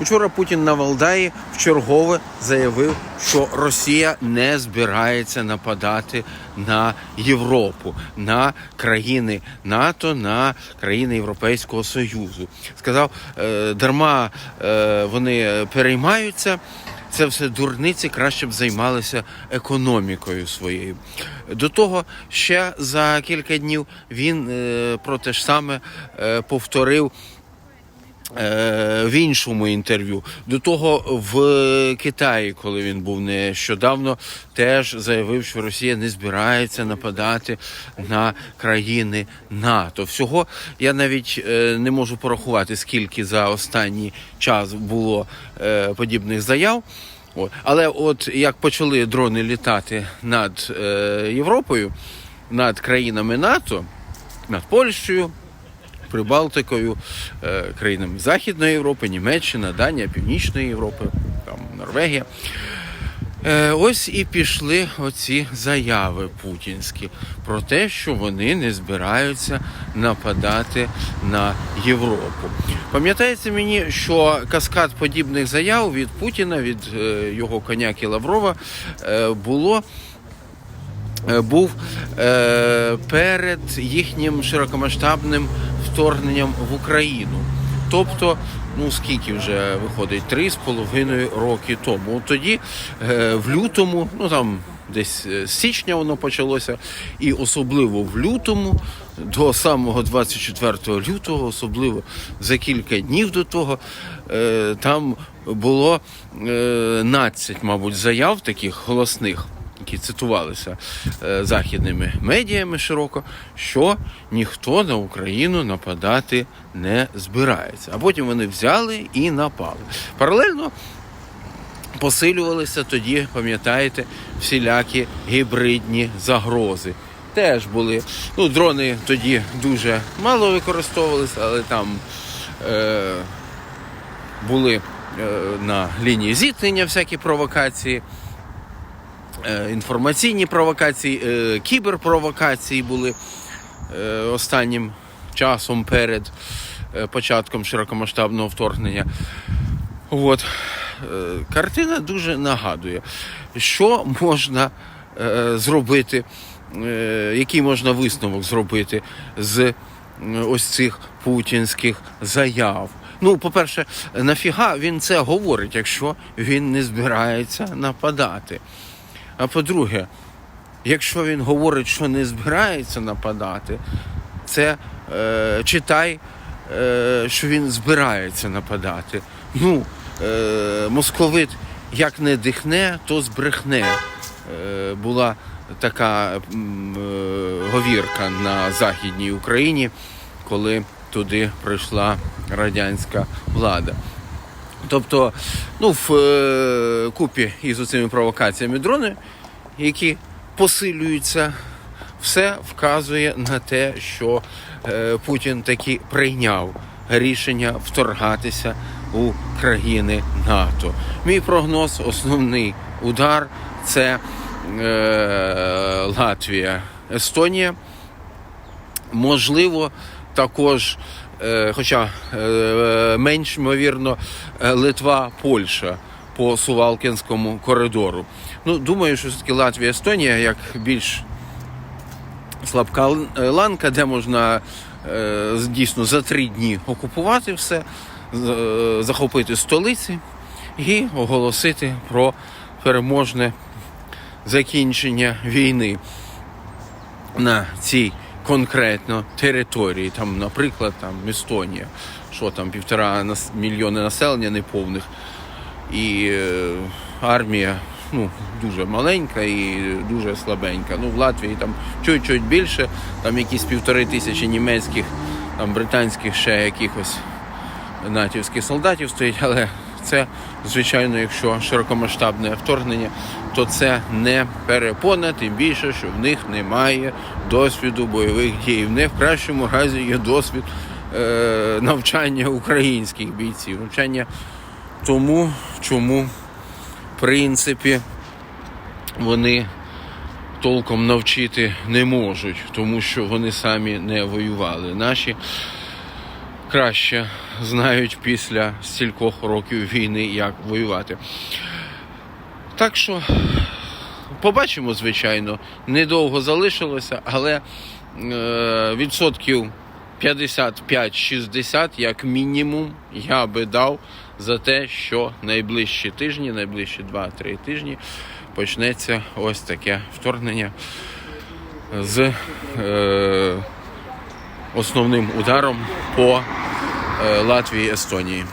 Учора Путін на Валдаї вчергове заявив, що Росія не збирається нападати на Європу, на країни НАТО, на країни Європейського Союзу. Сказав, е, дарма е, вони переймаються. Це все дурниці краще б займалися економікою своєю. До того ще за кілька днів він е, про те ж саме е, повторив в іншому інтерв'ю. До того в Китаї, коли він був нещодавно, теж заявив, що Росія не збирається нападати на країни НАТО. Всього я навіть е, не можу порахувати, скільки за останній час було е, подібних заяв. Але от як почали дрони літати над е, Європою, над країнами НАТО, над Польщею, Прибалтикою, е, країнами Західної Європи, Німеччина, Данія, Північної Європи, там Норвегія. Е, Ось і пішли оці заяви путінські про те, що вони не збираються нападати на Європу. Пам'ятається мені, що каскад подібних заяв від Путіна, від е, його коняки Лаврова, було був е, перед їхнім широкомасштабним вторгненням в Україну. Тобто, ну скільки вже виходить, три з половиною роки тому. Тоді, е, в лютому, ну там десь е, січня воно почалося, і особливо в лютому, до самого 24 лютого, особливо за кілька днів до того, е, там було е, 12, мабуть, заяв таких голосних які цитувалися е, західними медіями широко, що ніхто на Україну нападати не збирається. А потім вони взяли і напали. Паралельно посилювалися тоді, пам'ятаєте, всілякі гібридні загрози. Теж були. Ну, дрони тоді дуже мало використовувалися, але там е, були е, на лінії зіткнення всякі провокації інформаційні провокації, е, кіберпровокації були е, останнім часом перед е, початком широкомасштабного вторгнення. От. Е, Картина дуже нагадує, що можна е, зробити, е, який можна висновок зробити з е, ось цих путінських заяв. Ну, по-перше, нафіга він це говорить, якщо він не збирається нападати. А по-друге, якщо він говорить, що не збирається нападати, це е, читай, е, що він збирається нападати. Ну, е, московит як не дихне, то збрехне. Е, була така е, говірка на Західній Україні, коли туди прийшла радянська влада. Тобто, ну, в е, купі із цими провокаціями дрони, які посилюються, все вказує на те, що е, Путін таки прийняв рішення вторгатися у країни НАТО. Мій прогноз, основний удар це е, Латвія, Естонія. Можливо, також, хоча е, менш ймовірно, е, Литва, Польща по Сувалкінському коридору. Ну, думаю, що все-таки Латвія, Естонія як більш слабка е, ланка, де можна е, дійсно за три дні окупувати все, е, захопити столиці і оголосити про переможне закінчення війни на цій конкретно території. Там, наприклад, там Естонія, що там півтора нас- мільйони населення неповних, і е, армія ну, дуже маленька і дуже слабенька. Ну, в Латвії там чуть-чуть більше, там якісь півтори тисячі німецьких, там британських ще якихось натівських солдатів стоїть, але це, звичайно, якщо широкомасштабне вторгнення, то це не перепона, тим більше, що в них немає досвіду бойових дій. В них в кращому разі є досвід е, навчання українських бійців, навчання тому, чому, в принципі, вони толком навчити не можуть, тому що вони самі не воювали. Наші краще знають після стількох років війни, як воювати. Так що побачимо, звичайно, недовго залишилося, але е, відсотків 55-60, як мінімум, я би дав за те, що найближчі тижні, найближчі 2-3 тижні почнеться ось таке вторгнення з е, основним ударом по е, Латвії Естонії.